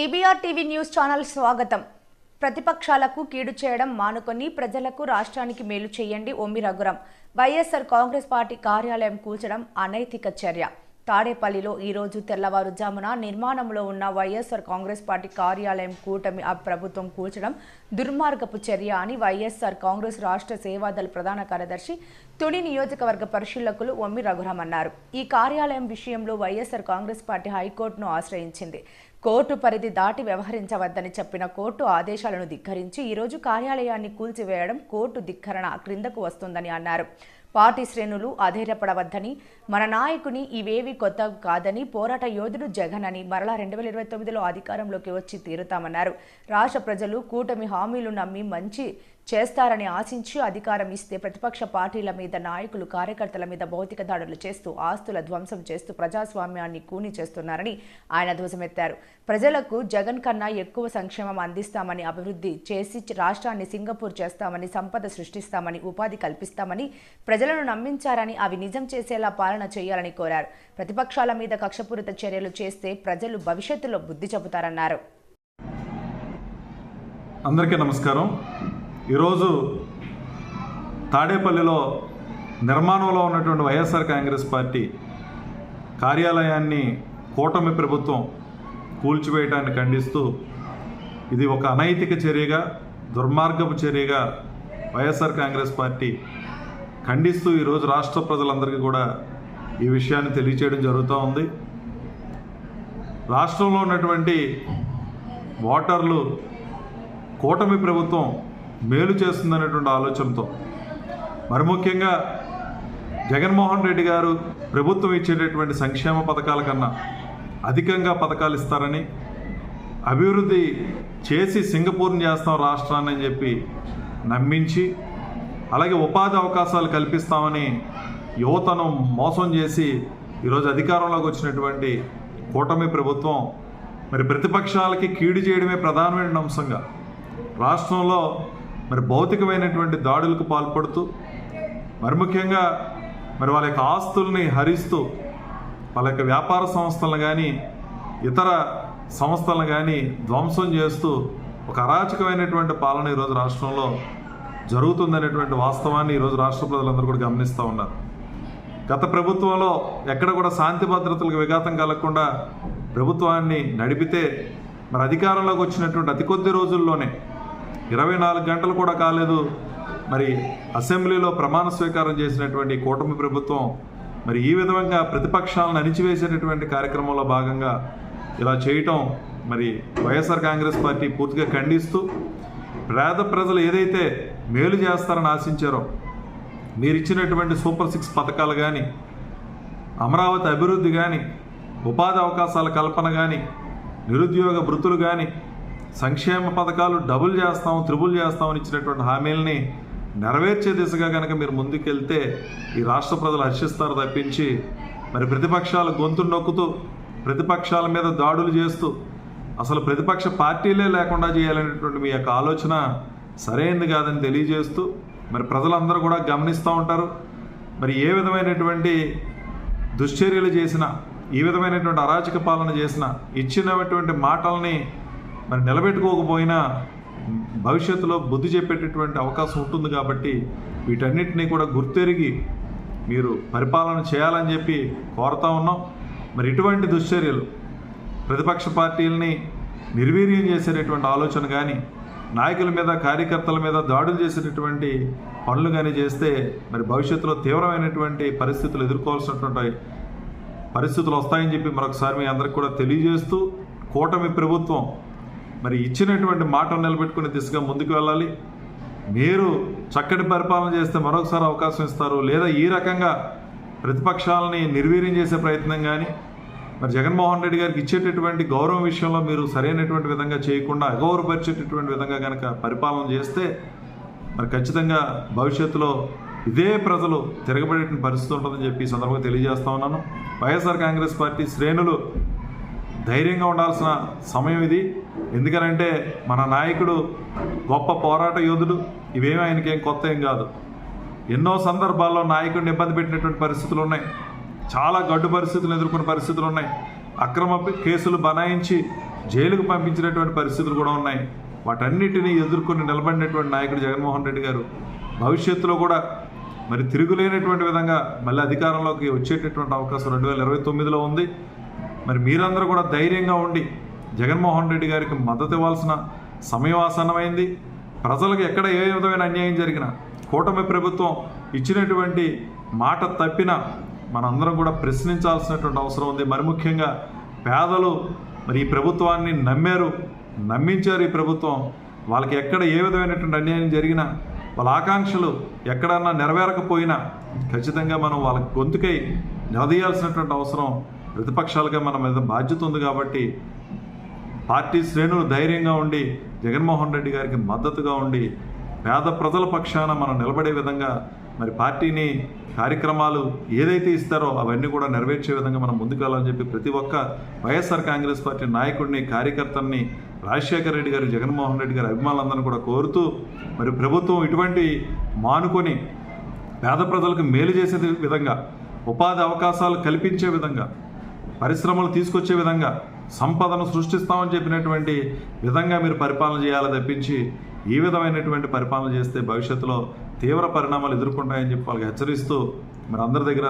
TBR TV news channel స్వాగతం. ప్రతిపక్షాలకు కీడు చేయడం మానుకొని ప్రజలకు రాష్ట్రానికి మేలు చేయండి Ommi Raghuram. YSR Congress party కార్యాలయం కూల్చడం అనైతిక చర్య. తాడేపల్లిలో ఈరోజు తెల్లవారుజామున నిర్మాణంలో ఉన్న వైఎస్ఆర్ కాంగ్రెస్ పార్టీ కార్యాలయం కూటమి ఆ ప్రభుత్వం కూల్చడం దుర్మార్గపు చర్య అని వైఎస్ఆర్ కాంగ్రెస్ రాష్ట్ర సేవాదళ ప్రధాన కార్యదర్శి తుని నియోజకవర్గ పరిశీలకులు ఒమ్మి రఘురామ్ అన్నారు ఈ కార్యాలయం విషయంలో వైఎస్ఆర్ కాంగ్రెస్ పార్టీ హైకోర్టును ఆశ్రయించింది. కోర్టు పరిధి దాటి వ్యవహరించవద్దని చెప్పిన కోర్టు ఆదేశాలను ధిక్కరించి ఈరోజు కార్యాలయాన్ని కూల్చివేయడం కోర్టు ధిక్కరణ క్రిందకు వస్తుందని అన్నారు. పార్టీ శ్రేణులు అధైర్యపడవద్దని మన నాయకుని ఇవేవి కొత్త కాదని పోరాట యోధుడు జగన్ అని మరలా రెండు వేల ఇరవై తొమ్మిదిలో అధికారంలోకి వచ్చి తీరుతామన్నారు. రాష్ట్ర ప్రజలు కూటమి హామీలు నమ్మి మంచి చేస్తారని ఆశించి అధికారం ఇస్తే ప్రతిపక్ష పార్టీల మీద నాయకులు కార్యకర్తల మీద భౌతిక దాడులు చేస్తూ ఆస్తుల ధ్వంసం చేస్తూ ప్రజాస్వామ్యాన్ని కూని చేస్తున్నారని ఆయన ధ్వజమెత్తారు. ప్రజలకు జగన్ కన్నా ఎక్కువ సంక్షేమం అందిస్తామని అభివృద్ధి చేసి రాష్ట్రాన్ని సింగపూర్ చేస్తామని సంపద సృష్టిస్తామని ఉపాధి కల్పిస్తామని ప్రజలను నమ్మించారని అవి నిజం చేసేలా పాలన చేయాలని కోరారు. ప్రతిపక్షాల మీద కక్షపూరిత చర్యలు చేస్తే ప్రజలు భవిష్యత్తులో బుద్ధి చెబుతారన్నారు. అందరికీ నమస్కారం. ఈరోజు తాడేపల్లిలో నిర్మాణంలో ఉన్నటువంటి వైఎస్ఆర్ కాంగ్రెస్ పార్టీ కార్యాలయాన్ని కూటమి ప్రభుత్వం కూల్చివేయటాన్ని ఖండిస్తూ ఇది ఒక అనైతిక చర్యగా దుర్మార్గపు చర్యగా వైఎస్ఆర్ కాంగ్రెస్ పార్టీ ఖండిస్తూ ఈరోజు రాష్ట్ర ప్రజలందరికీ కూడా ఈ విషయాన్ని తెలియచేయడం జరుగుతూ ఉంది. రాష్ట్రంలో ఉన్నటువంటి ఓటర్లు కూటమి ప్రభుత్వం మేలు చేస్తుందనేటువంటి ఆలోచనతో. మరి ముఖ్యంగా జగన్మోహన్ రెడ్డి గారు ప్రభుత్వం ఇచ్చేటటువంటి సంక్షేమ పథకాల కన్నా అధికంగా పథకాలు ఇస్తారని అభివృద్ధి చేసి సింగపూర్ని చేస్తాం రాష్ట్రాన్ని అని చెప్పి నమ్మించి అలాగే ఉపాధి అవకాశాలు కల్పిస్తామని యువతను మోసం చేసి ఈరోజు అధికారంలోకి వచ్చినటువంటి కూటమి ప్రభుత్వం మరి ప్రతిపక్షాలకి కీడు చేయడమే ప్రధానమైన అంశంగా. రాష్ట్రంలో మరి భౌతికమైనటువంటి దాడులకు పాల్పడుతూ మరి ముఖ్యంగా మరి వాళ్ళ యొక్క ఆస్తుల్ని హరిస్తూ వాళ్ళ యొక్క వ్యాపార సంస్థలను కానీ ఇతర సంస్థలను కానీ ధ్వంసం చేస్తూ ఒక అరాచకమైనటువంటి పాలన ఈరోజు రాష్ట్రంలో జరుగుతుందనేటువంటి వాస్తవాన్ని ఈరోజు రాష్ట్ర ప్రజలందరూ కూడా గమనిస్తూ ఉన్నారు. గత ప్రభుత్వంలో ఎక్కడ కూడా శాంతి భద్రతలకు విఘాతం కలగకుండా ప్రభుత్వాన్ని నడిపితే మరి అధికారంలోకి వచ్చినటువంటి అతి కొద్ది రోజుల్లోనే ఇరవై నాలుగు గంటలు కూడా కాలేదు. మరి అసెంబ్లీలో ప్రమాణ స్వీకారం చేసినటువంటి కూటమి ప్రభుత్వం మరి ఈ విధంగా ప్రతిపక్షాలను అణిచివేసేటటువంటి కార్యక్రమంలో భాగంగా ఇలా చేయటం మరి వైఎస్ఆర్ కాంగ్రెస్ పార్టీ పూర్తిగా ఖండిస్తూ పేద ప్రజలు ఏదైతే మేలు చేస్తారని ఆశించారో మీరు ఇచ్చినటువంటి సూపర్ సిక్స్ పథకాలు కానీ అమరావతి అభివృద్ధి కానీ ఉపాధి అవకాశాల కల్పన కానీ నిరుద్యోగ వృత్తులు కానీ సంక్షేమ పథకాలు డబుల్ చేస్తాం త్రిబుల్ చేస్తామని ఇచ్చినటువంటి హామీలని నెరవేర్చే దిశగా కనుక మీరు ముందుకెళ్తే ఈ రాష్ట్ర ప్రజలు హర్షిస్తారు తప్పించి మరి ప్రతిపక్షాలు గొంతు నొక్కుతూ ప్రతిపక్షాల మీద దాడులు చేస్తూ అసలు ప్రతిపక్ష పార్టీలే లేకుండా చేయాలనేటువంటి మీ యొక్క ఆలోచన సరైనది కాదని తెలియజేస్తూ మరి ప్రజలందరూ కూడా గమనిస్తూ ఉంటారు. మరి ఏ విధమైనటువంటి దుశ్చర్యలు చేసినా ఈ విధమైనటువంటి అరాచక పాలన చేసిన ఇచ్చినటువంటి మాటల్ని మరి నిలబెట్టుకోకపోయినా భవిష్యత్తులో బుద్ధి చెప్పేటటువంటి అవకాశం ఉంటుంది కాబట్టి వీటన్నిటినీ కూడా గుర్తెరిగి మీరు పరిపాలన చేయాలని చెప్పి కోరుతా ఉన్నాం. మరి ఇటువంటి దుశ్చర్యలు ప్రతిపక్ష పార్టీలని నిర్వీర్యం చేసేటటువంటి ఆలోచన కానీ నాయకుల మీద కార్యకర్తల మీద దాడులు చేసేటటువంటి పనులు కానీ చేస్తే మరి భవిష్యత్తులో తీవ్రమైనటువంటి పరిస్థితులు ఎదుర్కోవాల్సినటువంటి పరిస్థితులు వస్తాయని చెప్పి మరొకసారి మీ అందరికి కూడా తెలియజేస్తూ కూటమి ప్రభుత్వం మరి ఇచ్చినటువంటి మాటను నిలబెట్టుకునే దిశగా ముందుకు వెళ్ళాలి. మీరు చక్కటి పరిపాలన చేస్తే మరొకసారి అవకాశం ఇస్తారు. లేదా ఈ రకంగా ప్రతిపక్షాలని నిర్వీర్యం చేసే ప్రయత్నం కానీ మరి జగన్మోహన్ రెడ్డి గారికి ఇచ్చేటటువంటి గౌరవం విషయంలో మీరు సరైనటువంటి విధంగా చేయకుండా అగౌరవపరిచేటటువంటి విధంగా కనుక పరిపాలన చేస్తే మరి ఖచ్చితంగా భవిష్యత్తులో ఇదే ప్రజలు తిరగబడే పరిస్థితి ఉంటుందని చెప్పి ఈ సందర్భంగా తెలియజేస్తా ఉన్నాను. వైఎస్ఆర్ కాంగ్రెస్ పార్టీ శ్రేణులు ధైర్యంగా ఉండాల్సిన సమయం ఇది. ఎందుకనంటే మన నాయకుడు గొప్ప పోరాట యోధుడు. ఇవేమి ఆయనకేం కొత్త ఏం కాదు. ఎన్నో సందర్భాల్లో నాయకుడిని ఇబ్బంది పెట్టినటువంటి పరిస్థితులు ఉన్నాయి. చాలా గడ్డు పరిస్థితులు ఎదుర్కొన్న పరిస్థితులు ఉన్నాయి. అక్రమ కేసులు బనాయించి జైలుకు పంపించినటువంటి పరిస్థితులు కూడా ఉన్నాయి. వాటన్నిటినీ ఎదుర్కొని నిలబడినటువంటి నాయకుడు జగన్మోహన్ రెడ్డి గారు భవిష్యత్తులో కూడా మరి తిరుగులేనటువంటి విధంగా మళ్ళీ అధికారంలోకి వచ్చేటటువంటి అవకాశం రెండు వేల ఇరవై తొమ్మిదిలో ఉంది. మరి మీరందరూ కూడా ధైర్యంగా ఉండి జగన్మోహన్ రెడ్డి గారికి మద్దతు ఇవ్వాల్సిన సమయవాసనమైంది ప్రజలకు ఎక్కడ ఏ విధమైన అన్యాయం జరిగినా కూటమి ప్రభుత్వం ఇచ్చినటువంటి మాట తప్పిన మనందరం కూడా ప్రశ్నించాల్సినటువంటి అవసరం ఉంది. మరి ముఖ్యంగా పేదలు మరి ఈ ప్రభుత్వాన్ని నమ్మారు నమ్మించారు ఈ ప్రభుత్వం. వాళ్ళకి ఎక్కడ ఏ విధమైనటువంటి అన్యాయం జరిగినా వాళ్ళ ఆకాంక్షలు ఎక్కడన్నా నెరవేరకపోయినా ఖచ్చితంగా మనం వాళ్ళ గొంతుకై నిలదీయాల్సినటువంటి అవసరం ప్రతిపక్షాలుగా మన మీద బాధ్యత ఉంది కాబట్టి పార్టీ శ్రేణులు ధైర్యంగా ఉండి జగన్మోహన్ రెడ్డి గారికి మద్దతుగా ఉండి పేద ప్రజల పక్షాన మనం నిలబడే విధంగా మరి పార్టీని కార్యక్రమాలు ఏదైతే ఇస్తారో అవన్నీ కూడా నెరవేర్చే విధంగా మనం ముందుకెళ్ళాలని చెప్పి ప్రతి ఒక్క వైఎస్ఆర్ కాంగ్రెస్ పార్టీ నాయకుడిని కార్యకర్తల్ని రాజశేఖర రెడ్డి గారు జగన్మోహన్ రెడ్డి గారి అభిమానులందరినీ కూడా కోరుతూ మరి ప్రభుత్వం ఇటువంటి మానుకొని పేద ప్రజలకు మేలు చేసే విధంగా ఉపాధి అవకాశాలు కల్పించే విధంగా పరిశ్రమలు తీసుకొచ్చే విధంగా సంపదను సృష్టిస్తామని చెప్పినటువంటి విధంగా మీరు పరిపాలన చేయాలి తప్పించి ఈ విధమైనటువంటి పరిపాలన చేస్తే భవిష్యత్తులో తీవ్ర పరిణామాలు ఎదుర్కొంటాయని చెప్పి వాళ్ళకి హెచ్చరిస్తూ మరి అందరి దగ్గర